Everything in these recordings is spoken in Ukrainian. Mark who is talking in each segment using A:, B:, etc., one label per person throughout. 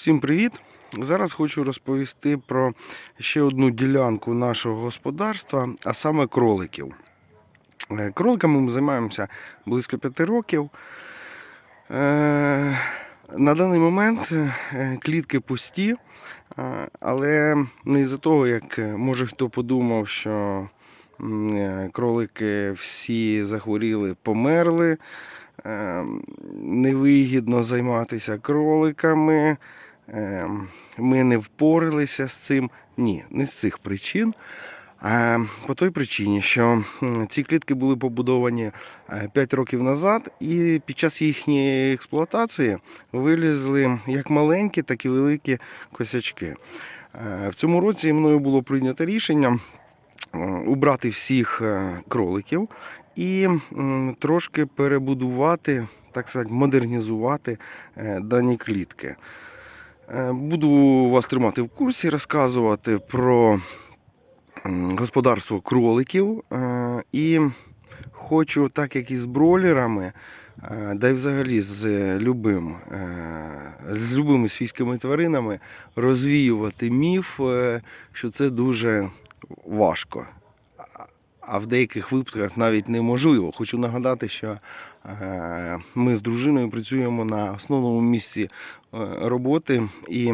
A: Всім привіт! Зараз хочу розповісти про ще одну ділянку нашого господарства, а саме кроликів. Е, Кроликами ми займаємося близько п'яти років. Е, На даний момент е, клітки пусті, але не із-за того, як може хто подумав, що кролики всі захворіли, померли. Е, Невигідно займатися кроликами. Е, Ми не впоралися з цим. Ні, не з цих причин. А по той причині, що ці клітки були побудовані 5 років назад, і під час їхньої експлуатації вилізли як маленькі, так і великі косячки. Е, В цьому році мною було прийнято рішення е, убрати всіх е, кроликів і трошки перебудувати, так сказати, модернізувати е, дані клітки. Е, Буду вас тримати в курсі, розказувати про господарство кроликів. е, І хочу, так як і з бройлерами, е, да й взагалі з любим, з любими свійськими тваринами розвіювати міф, що це дуже важко. А- в деяких випадках навіть неможливо. Хочу нагадати, що ми з дружиною працюємо на основному місці роботи і,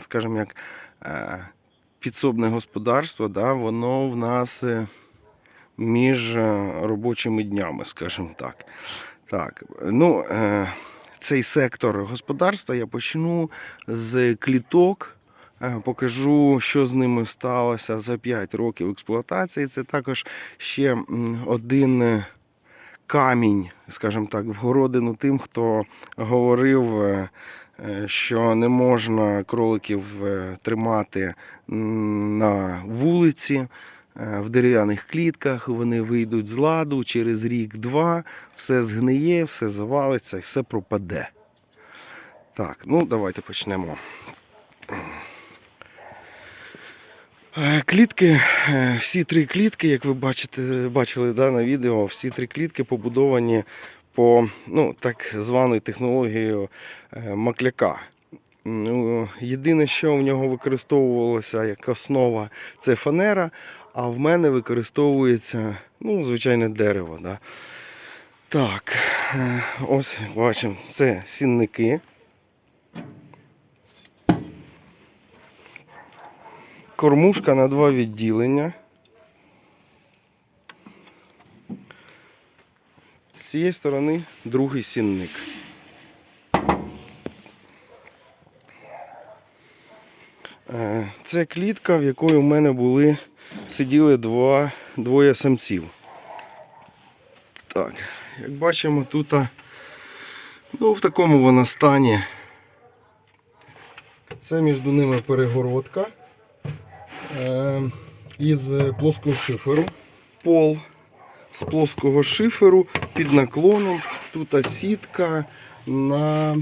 A: скажімо, як е, підсобне господарство, да, воно в нас е, між е, робочими днями, скажімо так. Так, ну, е, цей сектор господарства я почну з кліток. Е, Покажу, що з ними сталося за 5 років експлуатації. Це також ще один е, камінь, скажімо так, в городину тим, хто говорив, е, е, що не можна кроликів е, тримати на вулиці. е, В дерев'яних клітках вони вийдуть з ладу через рік-два, все згниє, все завалиться і все пропаде. Так, ну давайте почнемо. Е, Клітки, е, всі три клітки, як ви бачите, бачили да, на відео, всі три клітки побудовані по ну, так званою технологією е, макляка. Єдине, що в нього використовувалося як основа, це фанера, а в мене використовується ну, звичайне дерево. Да. Так, е, ось бачимо, це сінники. Кормушка на два відділення. Цієї сторони другий сінник. Е, Це клітка, в якої у мене були сиділи два, двоє самців. Так, як бачимо, тут ну, в такому вона стані. Це між ними перегородка е, із плоского шиферу. Пол з плоского шиферу під наклоном. Тут сітка на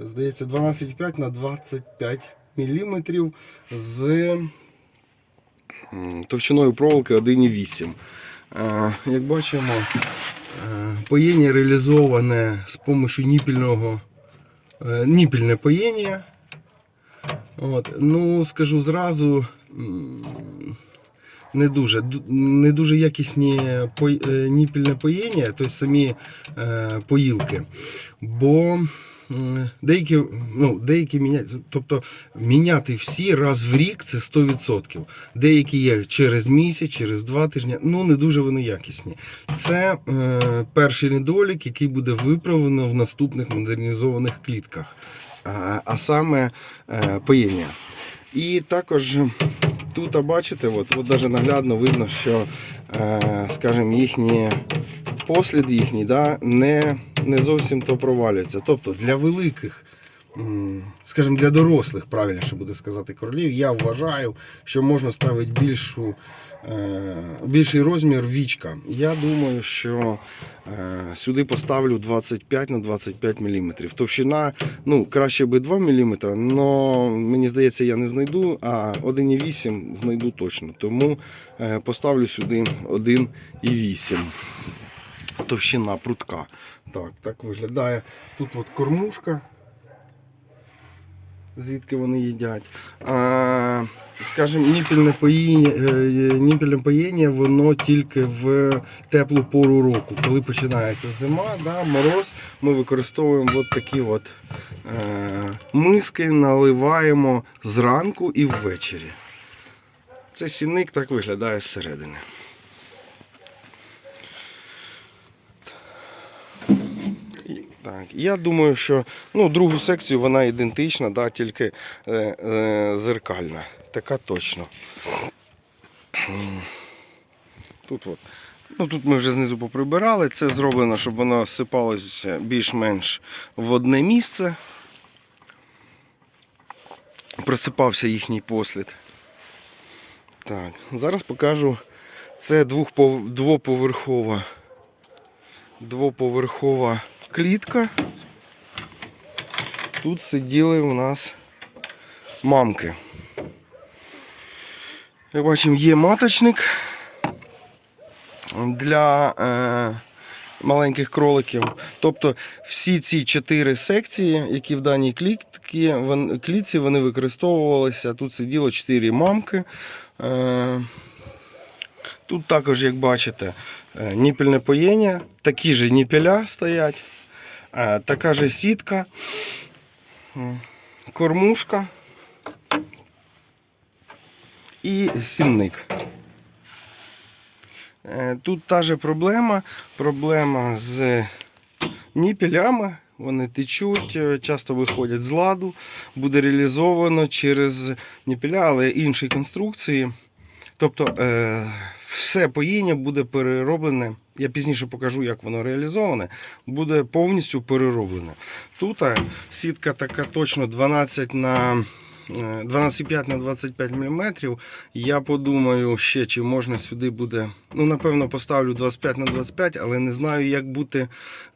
A: здається 12,5 на 25 мм з товщиною проволоки 1,8. Е, Як бачимо, е, поєння реалізоване з допомогою ніпільного е, ніпільне поєння. От, ну, скажу зразу, не дуже, не дуже якісні е, ніпільне поєння, тобто самі е, поїлки. Бо деякі, ну, деякі міняють, тобто міняти всі раз в рік це 100%. Деякі є через місяць, через два тижні, ну не дуже вони якісні. Це е, перший недолік, який буде виправлено в наступних модернізованих клітках. А, а саме е, поєння. І також тут, бачите, от, от навіть наглядно видно, що е, скажімо, їхні послід їхній да, не, не зовсім то провалюється. Тобто для великих, скажімо, для дорослих, правильніше буде сказати, королів, я вважаю, що можна ставити більшу, більший розмір вічка. Я думаю, що е, сюди поставлю 25 на 25 мм. Товщина, ну, краще би 2 мм, але мені здається, я не знайду, а 1,8 знайду точно. Тому е, поставлю сюди 1,8 товщина прутка. Так, так виглядає. Тут от кормушка. Звідки вони їдять. А, скажімо, ніпільне поїння, е, ніпільне поїння, воно тільки в теплу пору року. Коли починається зима, да, мороз, ми використовуємо от такі от, е, миски, наливаємо зранку і ввечері. Це сінник так виглядає зсередини. Так, я думаю, що ну, другу секцію вона ідентична, да, тільки е, е, зеркальна. Така точно. Тут, от. Ну, тут ми вже знизу поприбирали. Це зроблено, щоб воно сипалося більш-менш в одне місце. Просипався їхній послід. Так, зараз покажу. Це двоповерхова, двоповерхова клітка. Тут сиділи у нас мамки. Як бачимо, є маточник для е, маленьких кроликів. Тобто всі ці чотири секції, які в даній клітці, вон- клітці вони використовувалися. Тут сиділо чотири мамки. Е, Тут також, як бачите, е, ніпельне поєння, такі ж ніпеля стоять, така ж сітка, кормушка і сімник. Е, Тут та же проблема, проблема з ніпелями. Вони течуть, е, часто виходять з ладу, буде реалізовано через ніпеля, але іншої конструкції. Тобто е, все поїння буде перероблене. Я пізніше покажу, як воно реалізоване, буде повністю перероблене. Тут е, сітка така точно 12 на е, 12,5 на 25 мм. Я подумаю ще, чи можна сюди буде. Ну, напевно, поставлю 25 на 25, але не знаю, як бути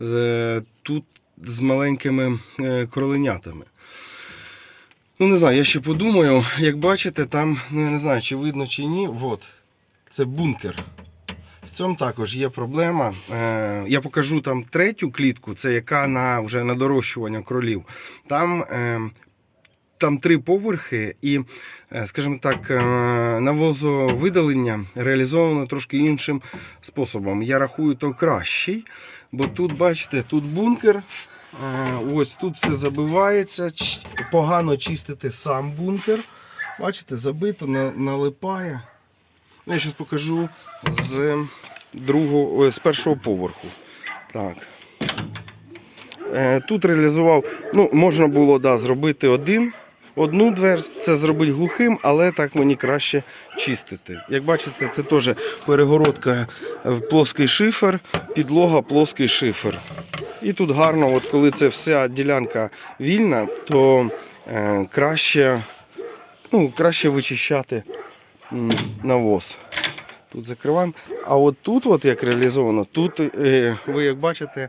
A: е, тут з маленькими е, кроленятами. Ну, не знаю, я ще подумаю. Як бачите, там, ну я не знаю, чи видно чи ні. От, це бункер. В цьому також є проблема. Е, я покажу там третю клітку, це яка на вже на дорощування кролів. Там, е, там три поверхи, і, е, скажімо так, навозовидалення реалізовано трошки іншим способом. Я рахую, то кращий, бо тут, бачите, тут бункер. Ось тут все забивається, погано чистити сам бункер. Бачите, забито, на- налипає. Ну, я зараз покажу з другого, з першого поверху. Так. Е, Тут реалізував, ну, можна було да, зробити один, одну двер, це зробити глухим, але так мені краще чистити. Як бачите, це теж перегородка е, плоский шифер, підлога плоский шифер. І тут гарно, от коли це вся ділянка вільна, то е, краще, ну, краще вичищати навоз. Тут закриваємо. А от тут, от як реалізовано, тут е, ви як бачите,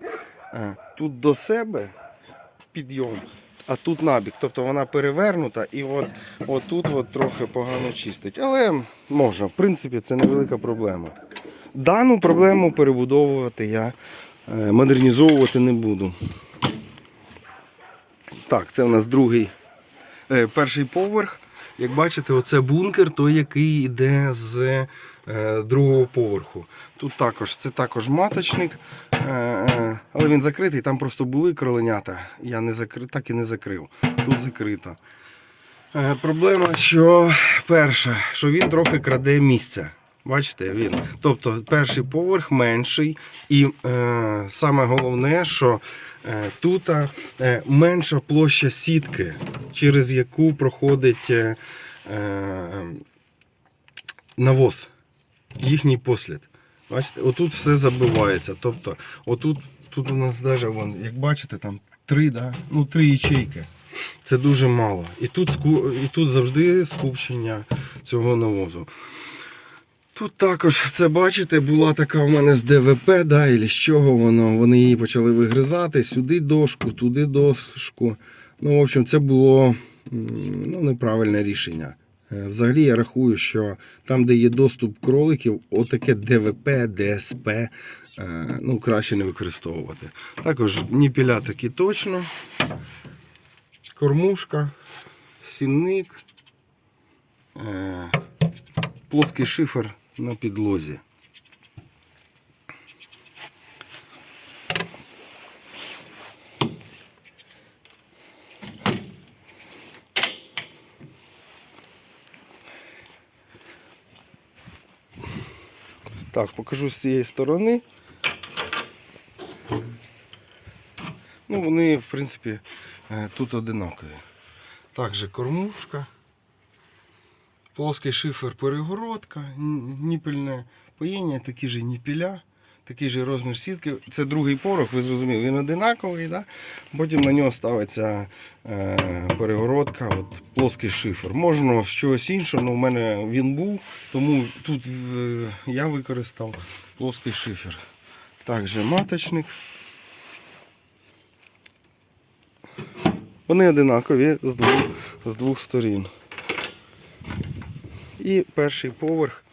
A: е, тут до себе підйом, а тут набік. Тобто вона перевернута і от, от тут от трохи погано чистить. Але можна, в принципі, це невелика проблема. Дану проблему перебудовувати я е, модернізовувати не буду. Так, це у нас другий, перший поверх. Як бачите, оце бункер, той, який йде з е, другого поверху. Тут також це також маточник, е, е, але він закритий, там просто були кроленята. Я не закри... так і не закрив. Тут закрито. Проблема, що перша, що він трохи краде місце. Бачите, він. Тобто перший поверх менший, і е, саме головне, що е, тут е, менша площа сітки, через яку проходить е, е, навоз, їхній послід. Бачите, отут все забивається. Тобто, отут тут у нас навіть, вон, як бачите, там три, да? ну, три ячейки. Це дуже мало. І тут, і тут завжди скупчення цього навозу. Тут також це бачите, була така у мене з ДВП, да, і з чого воно. Вони її почали вигризати, сюди дошку, туди дошку. Ну, в общем, це було ну, неправильне рішення. Е, Взагалі я рахую, що там, де є доступ кроликів, отаке ДВП, ДСП, е, ну, краще не використовувати. Також ніпіля такі точно. Кормушка. сінник, е, плоский шифер на підлозі. Так, покажу з цієї сторони. Ну, вони, в принципі, е, тут одинакові. Також кормушка, плоский шифер перегородка, н- ніпельне поєння, такі ж ніпіля, такий же розмір сітки. Це другий порох, ви зрозуміли, він одинаковий, да? потім на нього ставиться е, перегородка, от, плоский шифер. Можна чогось іншого, але в мене він був, тому тут е, я використав плоский шифер. Також маточник. Вони одинакові з двох, з двох сторін. І перший поверх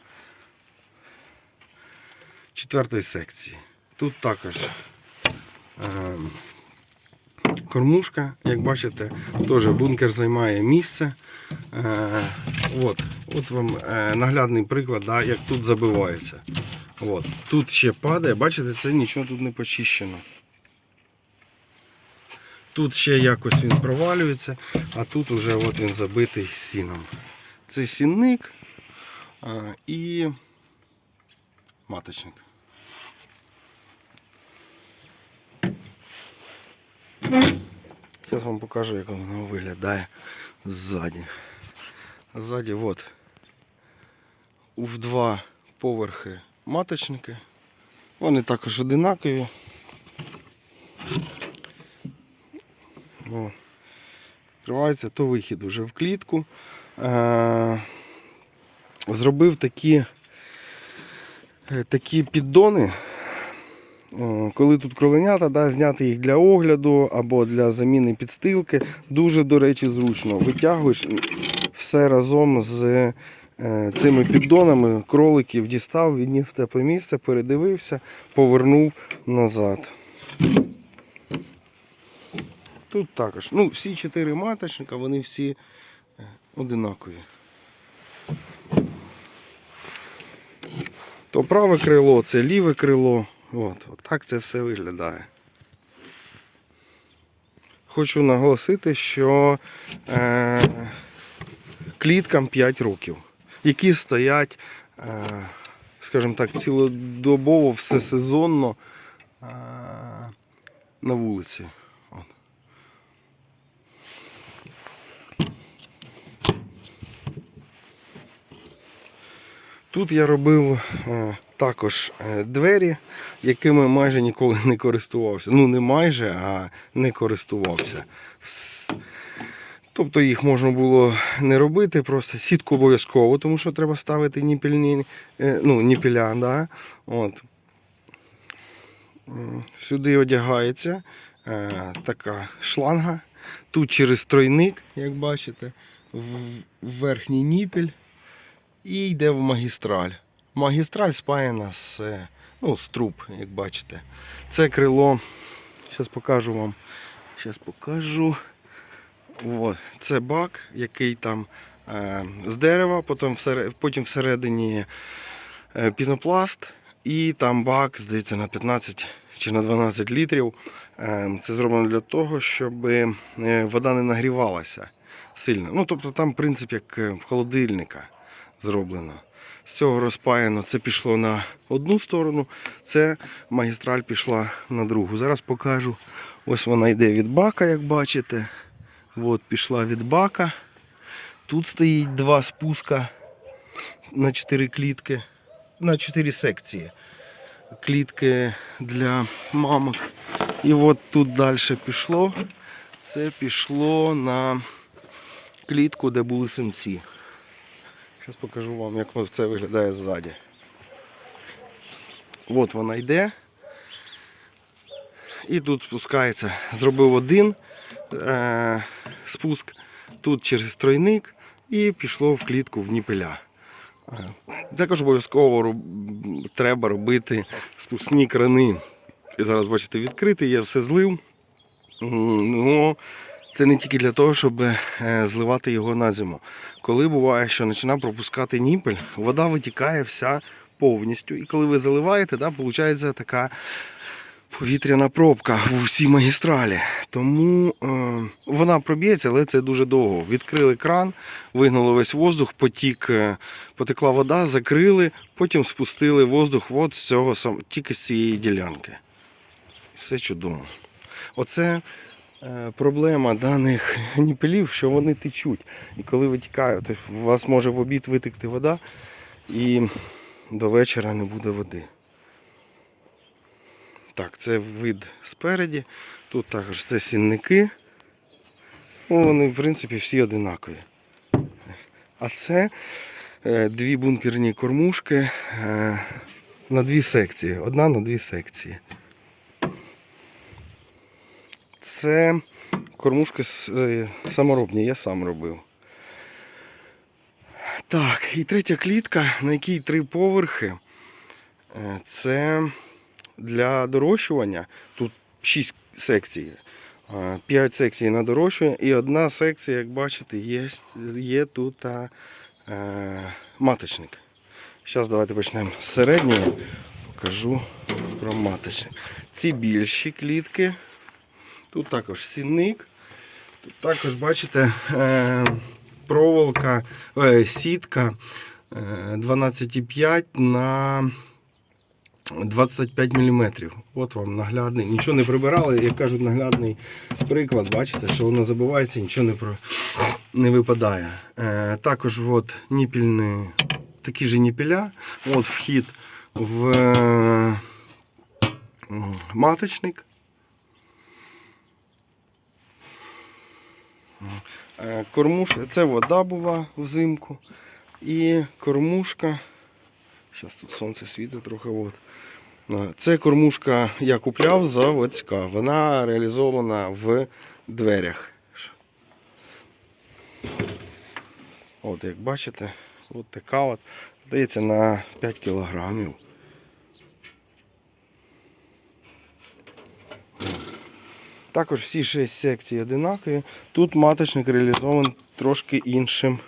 A: четвертої секції. Тут також е, кормушка, як бачите, теж бункер займає місце. Е, от, от вам е, наглядний приклад, да, як тут забивається. От. Тут ще падає, бачите, це нічого тут не почищено. Тут ще якось він провалюється, а тут вже от він забитий сіном. Це сінник і маточник. Зараз вам покажу, як воно виглядає ззаді. Ззаді от. В два поверхи маточники. Вони також одинакові. О, то вихід уже в клітку. Е, зробив такі, е, такі піддони. Коли тут кроленята, да, зняти їх для огляду або для заміни підстилки, дуже, до речі, зручно. Витягуєш все разом з е, цими піддонами, кроликів дістав, відніс в тепле місце, передивився, повернув назад. Тут також. Ну, всі чотири маточника, вони всі е, одинакові. То праве крило, це ліве крило. От, от так це все виглядає. Хочу наголосити, що е, кліткам 5 років, які стоять, е, скажімо так, цілодобово, всесезонно е, на вулиці. Тут я робив також е, двері, якими майже ніколи не користувався. Ну не майже, а не користувався. Тобто їх можна було не робити, просто сітку обов'язково, тому що треба ставити ніпільні, е, ну, ніпіля. Да? От. Сюди одягається е, така шланга. Тут через тройник, як бачите, в верхній ніпіль і йде в магістраль. Магістраль спаяна з, ну, з труб, як бачите. Це крило. Зараз покажу вам. Зараз покажу. От. Це бак, який там е, з дерева, потім, всере- потім всередині е, пінопласт, і там бак, здається, на 15 чи на 12 літрів. Е, це зроблено для того, щоб е, вода не нагрівалася сильно. Ну, тобто там принцип як е, в холодильника зроблено. З цього розпаяно це пішло на одну сторону, це магістраль пішла на другу. Зараз покажу. Ось вона йде від бака, як бачите. От пішла від бака. Тут стоїть два спуска на 4 клітки, на 4 секції. Клітки для мамок. І от тут далі пішло. Це пішло на клітку, де були самці. Зараз покажу вам, як це виглядає ззаді. От вона йде. І тут спускається. Зробив один е- спуск, тут через тройник і пішло в клітку в ніпеля. Е, Також обов'язково роб- треба робити спускні крани. І зараз бачите, відкритий, я все злив. М, Ну, Це не тільки для того, щоб е, зливати його на зиму. Коли буває, що починає пропускати ніпель, вода витікає вся повністю. І коли ви заливаєте, да, виходить така повітряна пробка у всій магістралі. Тому е, вона проб'ється, але це дуже довго. Відкрили кран, вигнало весь воздух, потік, е, потекла вода, закрили, потім спустили воздух от з цього тільки з цієї ділянки. Все чудово. Оце проблема даних ніпелів, що вони течуть. І коли витікають, у вас може в обід витекти вода і до вечора не буде води. Так, це вид спереді. Тут також це сінники. Ну, вони, в принципі, всі одинакові. А це е, дві бункерні кормушки е, на дві секції. Одна на дві секції. Це кормушки е, саморобні, я сам робив. Так, і третя клітка, на якій три поверхи. Е, Це для дорощування. Тут 6 секцій. 5 секцій на дорощування і одна секція, як бачите, є, є тут а, е, маточник. Зараз давайте почнемо з середньої. Покажу про маточник. Ці більші клітки. Тут також сінник. Тут також, бачите, е, проволока, е, сітка е, 12,5 на 25 мм. От вам наглядний. Нічого не прибирали, як кажуть, наглядний приклад. Бачите, що воно забивається, нічого не, про... не випадає. Е, також от ніпільні, такі ж ніпіля. От вхід в е, маточник. Кормушка, це вода була взимку. І кормушка. Зараз тут сонце світить трохи. От. Е, Це кормушка я купляв заводська. Вона реалізована в дверях. От як бачите, от така от. Здається на 5 кілограмів. Також всі 6 секцій одинакові. Тут маточник реалізований трошки іншим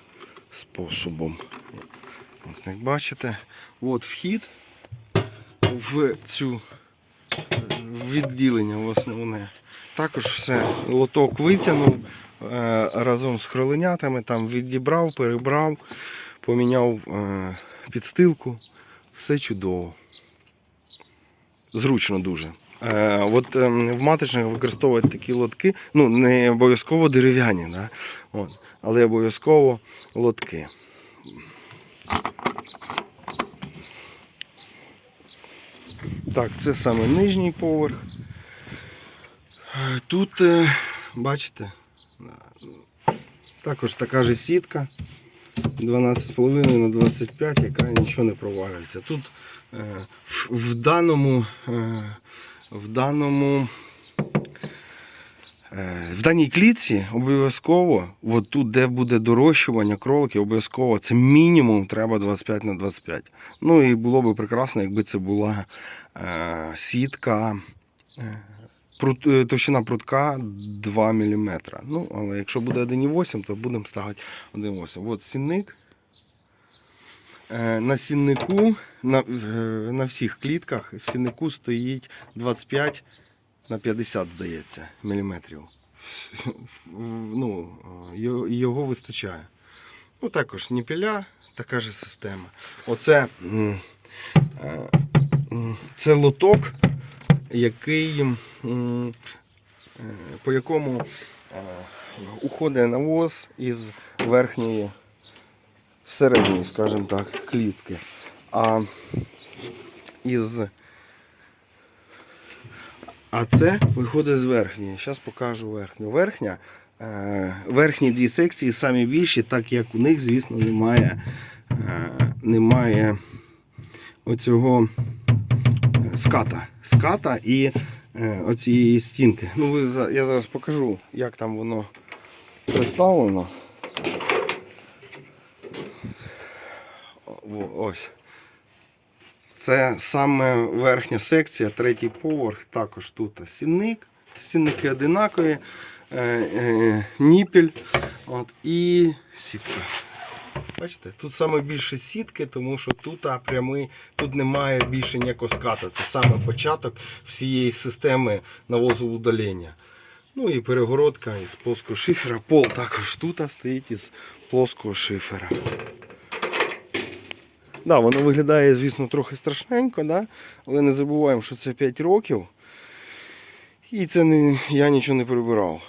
A: способом. От, як бачите, от вхід в цю відділення в основне. Також все лоток витягнув е, разом з кроленятами, там відібрав, перебрав, поміняв е, підстилку. Все чудово. Зручно дуже. Е, от е, в маточниках використовують такі лотки, ну не обов'язково дерев'яні, да? от, але обов'язково лотки. Так, це саме нижній поверх. Е, Тут, е, бачите, також така ж сітка 12,5 на 25, яка нічого не провалюється. Тут в, даному, в даному е, в даній клітці обов'язково, от тут, де буде дорощування кроликів, обов'язково це мінімум треба 25 на 25. Ну і було б прекрасно, якби це була е, сітка. е, прут- е, Товщина прутка 2 мм. Ну, але якщо буде 1,8, то будемо ставити 1,8. От сінник. Е, На сіннику, на, е, на всіх клітках, в сіннику стоїть 25 на 50, здається, міліметрів. Ну, е, його- вистачає. Ну, також ніпіля, така ж система. Оце це лоток, який, по якому уходить навоз із верхньої середньої, скажімо так, клітки. А із а це виходить з верхньої. Зараз покажу верхню. Верхня, е, верхні дві секції самі більші, так як у них, звісно, немає, е, немає оцього е, ската. Ската і оцієї стінки. Ну, ви, я зараз покажу, як там воно представлено. О- Ось. Це саме верхня секція, третій поверх. Також тут сінник. Сінники одинакові. е, е, ніпіль от, і сітка. Бачите, тут саме більше сітки, тому що тут прямий, тут немає більше ніякого ската. Це саме початок всієї системи навозу удалення. Ну і перегородка із плоского шифера. Пол також тут стоїть із плоского шифера. Да, воно виглядає, звісно, трохи страшненько, да? але не забуваємо, що це 5 років. І це не, я нічого не прибирав.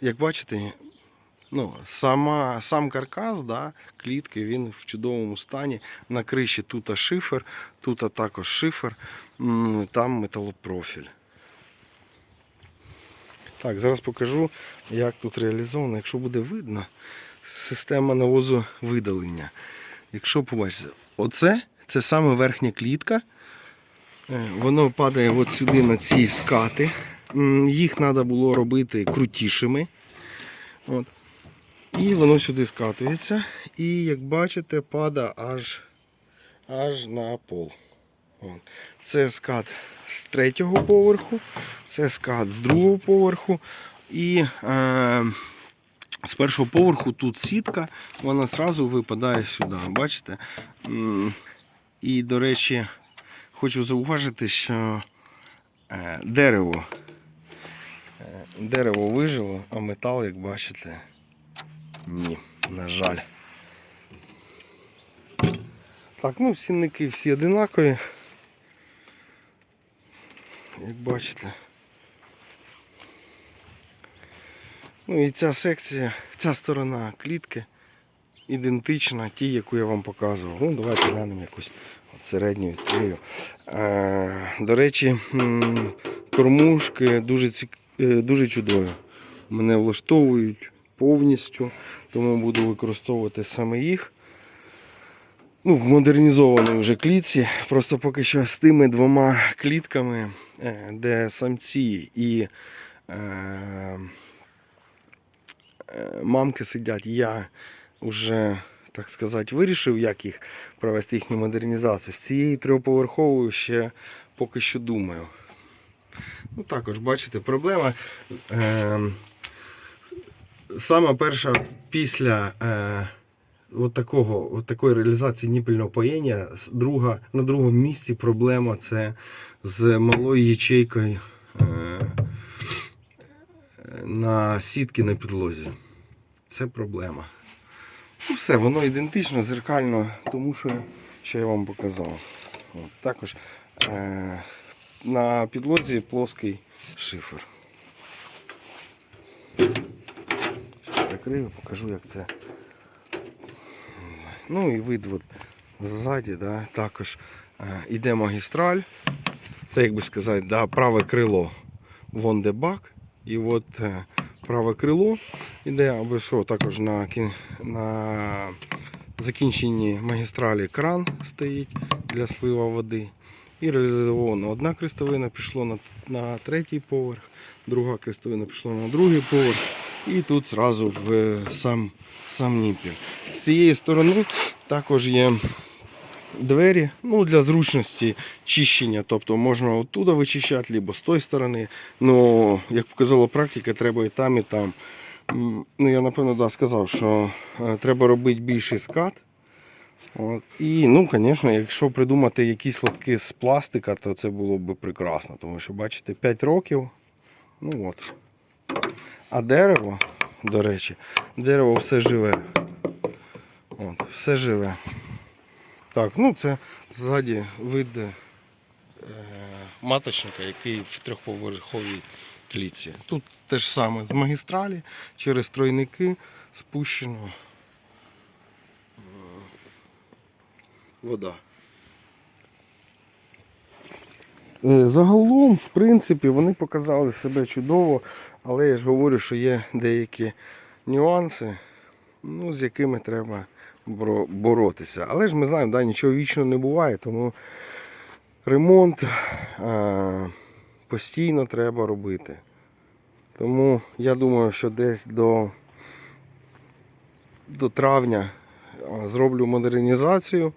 A: Як бачите, ну, сама, сам каркас, да, клітки, він в чудовому стані. На криші тут шифер, тут також шифер, там металопрофіль. Так, зараз покажу, як тут реалізовано. Якщо буде видно, система навозу видалення. Якщо побачите, оце це саме верхня клітка. Е, Воно падає от сюди на ці скати. Їх треба було робити крутішими. От. І воно сюди скатується. І як бачите, падає аж, аж на пол. От. Це скат з третього поверху, це скат з другого поверху. І е, з першого поверху тут сітка, вона одразу випадає сюди. Бачите? І, до речі, хочу зауважити, що е, дерево, е, дерево вижило, а метал, як бачите, ні, на жаль. Так, ну сінники всі одинакові. Як бачите. Ну і ця секція, ця сторона клітки ідентична тій, яку я вам показував. Ну, давайте глянемо якусь середню відкрию. Е, до речі, кормушки дуже, цік... е, дуже чудові. Мене влаштовують повністю, тому буду використовувати саме їх. Ну, в модернізованій вже клітці. Просто поки що з тими двома клітками, е, де самці і е, мамки сидять, я вже, так сказати, вирішив, як їх провести їхню модернізацію. З цією трьохповерховою ще поки що думаю. Ну, також, бачите, проблема. Е, саме перша після. Е, от такого, от такої реалізації ніпельного паєння. Друга, на другому місці проблема це з малою ячейкою е, на сітки на підлозі. Це проблема. Ну все, воно ідентично, зеркально, тому що, що я вам показав. От, також е, на підлозі плоский шифер. Закрию, покажу, як це. Ну і вид от ззаді, да, також е, іде магістраль. Це, як би сказати, да, праве крило вон де бак. І от е, праве крило іде обов'язково також на, на закінченні магістралі кран стоїть для слива води. І реалізовано одна крестовина пішла на, на третій поверх, друга крестовина пішла на другий поверх. І тут зразу в сам, сам ніпіль. З цієї сторони також є двері ну, для зручності чищення. Тобто можна оттуда вичищати, або з тої сторони. Ну, як показала практика, треба і там, і там. Ну, я напевно да, сказав, що е, треба робити більший скат. От. І, ну, звісно, якщо придумати якісь лотки з пластика, то це було б прекрасно. Тому що, бачите, 5 років. Ну от. А дерево, до речі, дерево все живе. От, все живе. Так, ну це ззаді вид е, маточника, який в трьохповерховій клітці. Тут те ж саме з магістралі через тройники спущено е, вода. Е, Загалом, в принципі, вони показали себе чудово, але я ж говорю, що є деякі нюанси, ну, з якими треба боротися. Але ж ми знаємо, да, нічого вічно не буває, тому ремонт е, постійно треба робити. Тому я думаю, що десь до, до травня е, зроблю модернізацію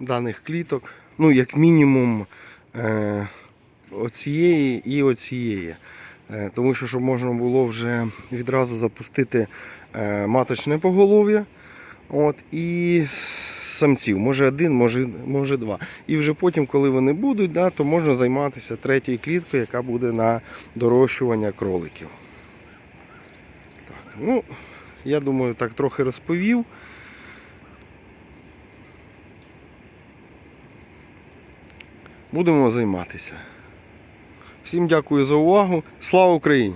A: даних кліток. Ну, як мінімум, е, оцієї і оцієї. Е, Тому що щоб можна було вже відразу запустити маточне поголов'я. От, і самців, може один, може, може два. І вже потім, коли вони будуть, да, то можна займатися третьою кліткою, яка буде на дорощування кроликів. Так, ну, я думаю, так трохи розповів. Будемо займатися. Всім дякую за увагу. Слава Україні!